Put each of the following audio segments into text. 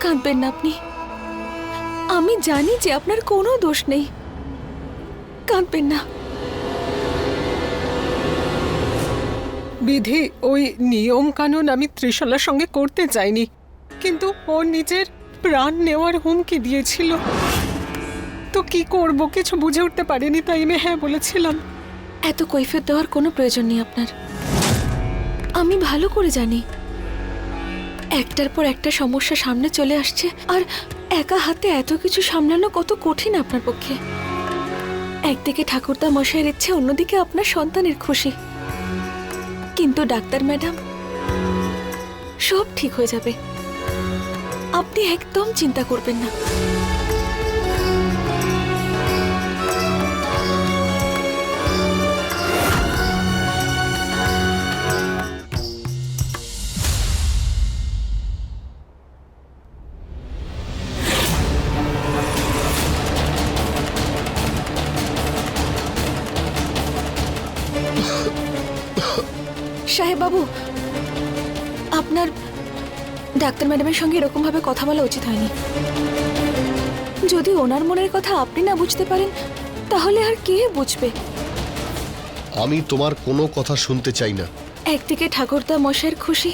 কাঁদবেন না আপনি। আমি জানি যে আপনার কোনো দোষ নেই। কাঁদবেন না। বিধি ওই নিয়ম কানুন আমি ত্রিশলার সঙ্গে করতে চাইনি কিন্তু ও নিজের প্রাণ নেওয়ার হুমকি দিয়েছিল। তো কি করব কিছু বুঝে উঠতে পারিনি তাই আমি হ্যাঁ বলেছিলাম। এত কৈফিয়ত দেওয়ার কোনো প্রয়োজন নেই আপনার। আমি ভালো করে জানি। একটার পর একটা সমস্যা সামনে চলে আসছে, আর একা হাতে এত কিছু সামলানো কত কঠিন আপনার পক্ষে। একদিকে ঠাকুরদা মশাইয়ের ইচ্ছে, অন্যদিকে আপনার সন্তানের খুশি। কিন্তু ডাক্তার ম্যাডাম, সব ঠিক হয়ে যাবে। আপনি একদম চিন্তা করবেন না। সাহেব বাবু আপনার ডাক্তার ম্যাডামের সঙ্গে এরকম ভাবে কথা বলা উচিত হয়নি। যদি ওনার মনের কথা আপনি না বুঝতে পারেন তাহলে আর কে বুঝবে? আমি তোমার কোনো কথা শুনতে চাই না। একদিকে ঠাকুরদা মশাইয়ের খুশি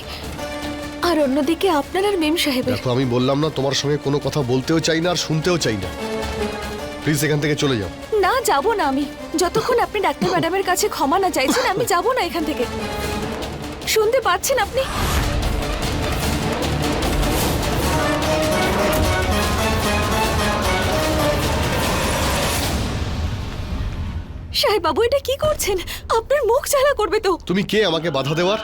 আর অন্যদিকে আপনার আর মেম সাহেবের। দেখো আমি বললাম না তোমার সঙ্গে কোনো কথা বলতেও চাই না আর শুনতেও চাই না। প্লিজ এখান থেকে চলে যাও। না যাব না আমি। যতক্ষণ আপনি ডাক্তার ম্যাডামের কাছে ক্ষমা না চাইছেন আমি যাব না এখান থেকে। শুনতে পাচ্ছেন আপনি? সাহেব বাবু এটা কি করছেন? আপনার মুখ জ্বালা করবে তো। তুমি কে আমাকে বাধা দেওয়ার?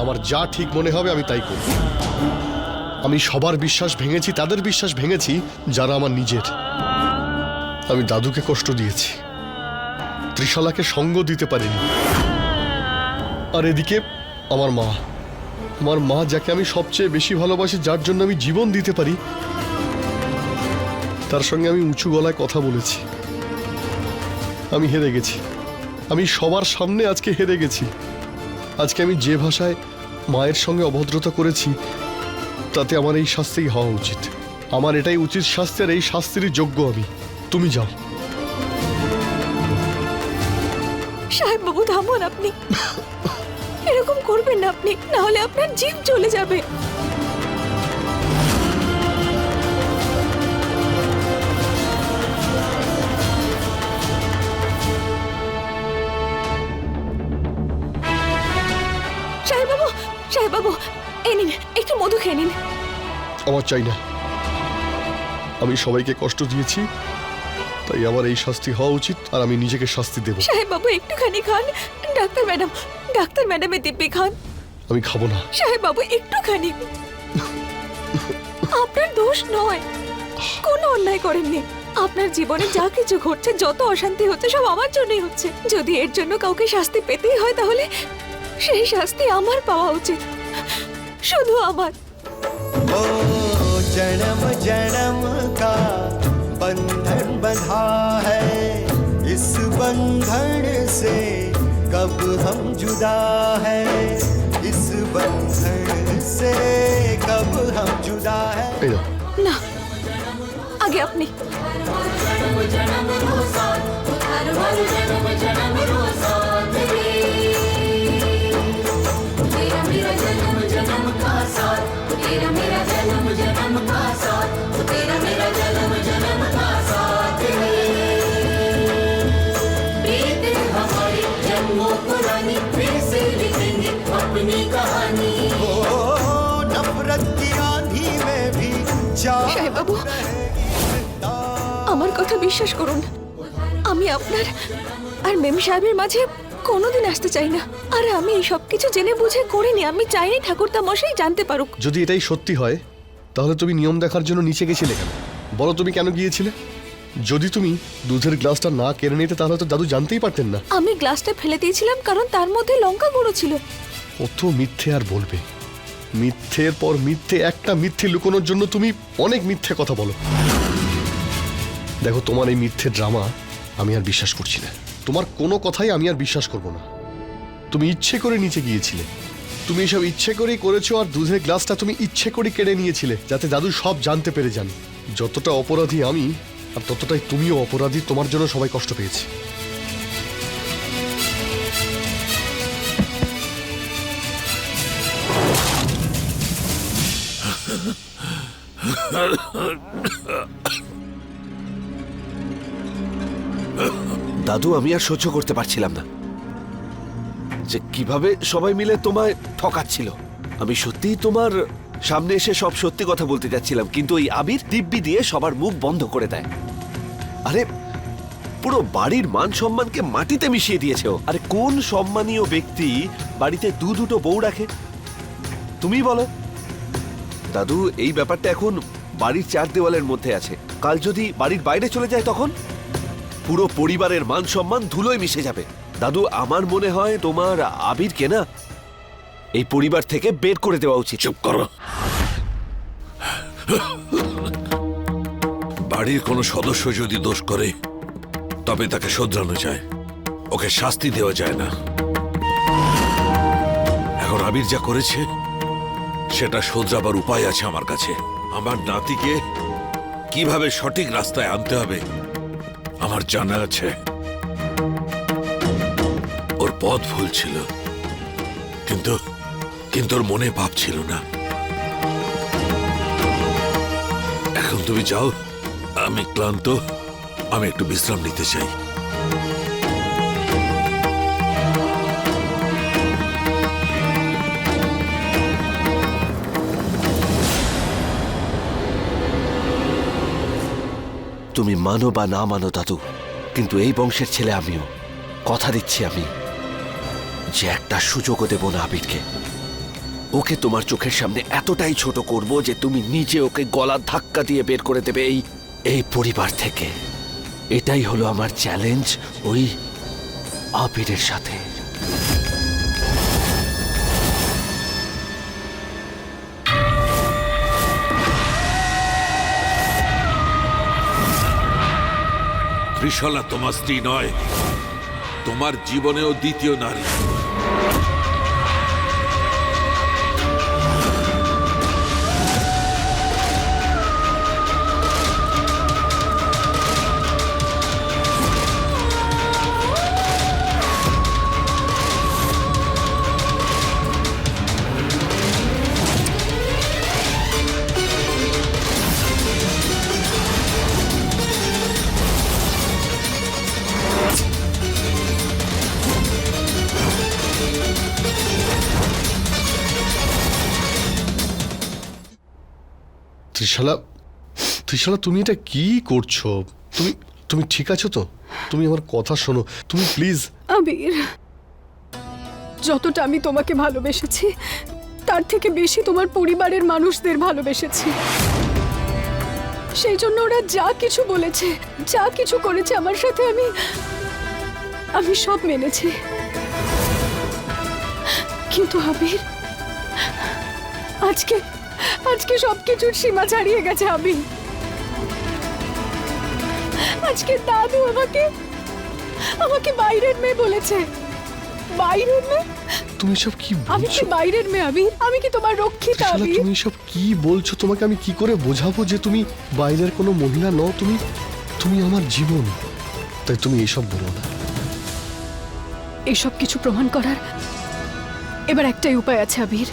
আমার যা ঠিক মনে হবে আমি তাই করব। আমি সবার বিশ্বাস ভেঙেছি, তাদের বিশ্বাস ভেঙেছি, যারা আমার নিজের। আমি দাদুকে কষ্ট দিয়েছি। ত্রিশালাকে সঙ্গ দিতে পারিনি। আর এদিকে আমার মা। আমার মা যাকে আমি সবচেয়ে বেশি ভালোবাসি, যার জন্য আমি জীবন দিতে পারি, তার সঙ্গে আমি উঁচু গলায় কথা বলেছি। আমি হেরে গেছি। আমি সবার সামনে আজকে হেরে গেছি। আজকে আমি যে ভাষায় মায়ের সঙ্গে অভদ্রতা করেছি, তাতে আমার এই শাস্তিই হওয়া উচিত। আমার এটাই উচিত শাস্তি, আর এই শাস্তিরই যোগ্য আমি। তুমি যাও। সাহেব বাবু, থামুন আপনি। এরকম করবেন না আপনি না হলে আপনার জীব চলে যাবে। সাহেব বাবু সাহেব বাবু এই নিন একটু মধু খেয়ে নিন। আমার চাই না। আমি সবাইকে কষ্ট দিয়েছি তাই আমার এই শাস্তি হওয়া উচিত আর আমি নিজেকে শাস্তি দেব। সাহেব বাবু একটুখানি খান। ডাক্তার ম্যাডাম ডাক্তার ম্যাডামের দিব্যি খান আমি খাবো না সাহেব বাবু একটুখানি আপনার দোষ নয় কোনো অন্যায় করেননি আপনার জীবনে যা কিছু ঘটছে যত অশান্তি হচ্ছে সব আমার জন্যই হচ্ছে যদি এর জন্য কাউকে শাস্তি পেতেই হয় তাহলে সেই শাস্তি আমার পাওয়া উচিত শুধু আমার ओ जन्म जन्म का बंधन बंधा है इस बंधन से कब हम जुदा है? इस बंधन से कब हम जुदा है? ना आगे अपनी। जन्म जन्म বাবু আমার কথা বিশ্বাস করুন। আমি আপনার আর মেম সাহেবের মাঝে কোনোদিন আসতে চাই না। আর আমি এই সব কিছু জেনে বুঝে করিনি আমি চাইনি ঠাকুরদা মশাই জানতে পারুক। যদি এটাই সত্যি হয় তাহলে তুমি নিয়ম দেখার জন্য নিচে গেছিলে কেন? বলো তুমি কেন গিয়েছিলে? যদি তুমি দুধের গ্লাসটা না কেড়ে নিতে তাহলে তো দাদু জানতেই পারতেন না। আমি গ্লাসটা ফেলে দিয়েছিলাম কারণ তার মধ্যে লঙ্কা গুঁড়ো ছিল। কত মিথ্যে আর বলবে। মিথ্যের পর মিথ্যে, একটা মিথ্যে লুকোনোর জন্য তুমি অনেক মিথ্যে কথা বলো। দেখো, তোমার এই মিথ্যে ড্রামা আমি আর বিশ্বাস করছি না। তোমার কোনো কথাই আমি আর বিশ্বাস করব না। তুমি ইচ্ছে করে নিচে গিয়েছিলে। তুমি এসব ইচ্ছে করেই করেছ আর দুধের গ্লাসটা তুমি ইচ্ছে করে কেড়ে নিয়েছিলে, যাতে দাদু সব জানতে পেরে যান যতটা অপরাধী আমি, আর ততটাই তুমিও অপরাধী, তোমার জন্য সবাই কষ্ট পেয়েছে। দাদু, আমি আর সহ্য করতে পারছিলাম না। যে কীভাবে সবাই মিলে তোমায় ঠকাচ্ছিল। আমি সত্যিই তোমার সামনে এসে সব সত্যি কথা বলতে যাচ্ছিলাম, কিন্তু এই আবির দিব্যি দিয়ে সবার মুখ বন্ধ করে দেয়। আরে, পুরো বাড়ির মান সম্মানকে মাটিতে মিশিয়ে দিয়েছে ও। আরে, কোন সম্মানীয় ব্যক্তি বাড়িতে দু দুটো বউ রাখে? তুমি বলো। দাদু, এই ব্যাপারটা এখন বাড়ির চার দেওয়ালের মধ্যে আছে। কাল যদি বাড়ির বাইরে চলে যায় তখন? পুরো পরিবারের মান সম্মান ধুলোয় মিশে যাবে। দাদু, আমার মনে হয় তোমার আবিরকে না এই পরিবার থেকে বের করে দেওয়া উচিত। চুপ করো। বাড়ির কোনো সদস্য যদি দোষ করে, তবে তাকে শোধরানো যায়। ওকে শাস্তি দেওয়া যায় না। এখন আবির যা করেছে সেটা শোধরাবার উপায় আছে আমার কাছে। আমার নাতিকে কীভাবে সঠিক রাস্তায় আনতে হবে, আমার জানা আছে। ওর পথ ভুল ছিল, কিন্তু কিন্তু ওর মনে ভাব ছিল না। এখন তুমি যাও, আমি ক্লান্ত, আমি একটু বিশ্রাম নিতে চাই। তুমি মানো বা না মানো, দাদু, কিন্তু এই বংশের ছেলে আমিও। কথা দিচ্ছি আমি, যে একটা সুযোগও দেব না আবিরকে। ওকে তোমার চোখের সামনে এতটাই ছোট করব যে তুমি নিজে ওকে গলা ধাক্কা দিয়ে বের করে দেবে এই এই পরিবার থেকে। এটাই হলো আমার চ্যালেঞ্জ ওই আবিরের সাথে। ত্রিশলা তোমার স্ত্রী নয় তোমার জীবনেও দ্বিতীয় নারী। ত্রিশালা ত্রিশালা, তুমি এটা কি করছ? তুমি তুমি ঠিক আছো তো? তুমি আমার কথা শোনো। তুমি প্লিজ আবির, যতটা আমি তোমাকে ভালোবেসেছি, তার থেকে বেশি তোমার পরিবারের মানুষদের ভালোবেসেছি। সেই জন্য ওরা যা কিছু বলেছে, যা কিছু করেছে আমার সাথে আমি আমি সব মেনেছি। কিন্তু আবির, আজকে আজকে সবকিছুর সীমা ছাড়িয়ে গেছে আবির আজকে দাদু আমাকে আমাকে বাইরের মেয়ে বলেছে। বাইরের মেয়ে? তুমি সব কি আমি কি বাইরের মেয়ে আবির আমি কি তোমার রক্ষিতা আবির তুমি সব কি বলছো? তোমাকে আমি কি করে বোঝাবো যে তুমি বাইরের কোনো মহিলা নও? তুমি তুমি আমার জীবন। তাই তুমি এসব বলো না। এসব কিছু প্রমাণ করার এবার একটাই উপায় আছে আবির।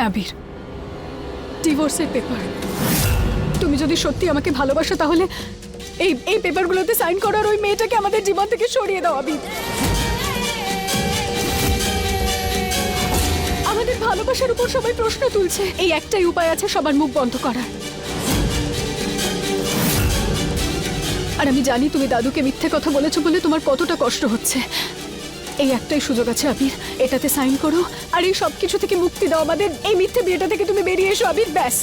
হ্যাঁ আবির। ডিভোর্সের পেপার তুমি যদি সত্যি আমাকে ভালোবাসো, তাহলে এই এই পেপারগুলোতে সাইন করার ওই মেয়েটাকে আমাদের জীবন থেকে সরিয়ে দাও, আবির। আমাদের ভালোবাসার উপর সবাই প্রশ্ন তুলছে। এই একটাই উপায় আছে সবার মুখ বন্ধ করার। আর আমি জানি তুমি দাদুকে মিথ্যে কথা বলেছ বলে তোমার কতটা কষ্ট হচ্ছে। এই একটাই সুযোগ আছে, আবির। এটাতে সাইন করো, আর এই সব কিছু থেকে মুক্তি দাও আমাদের। এই মিথ্যে বিয়েটা থেকে তুমি বেরিয়ে এসো, আবির, ব্যাস।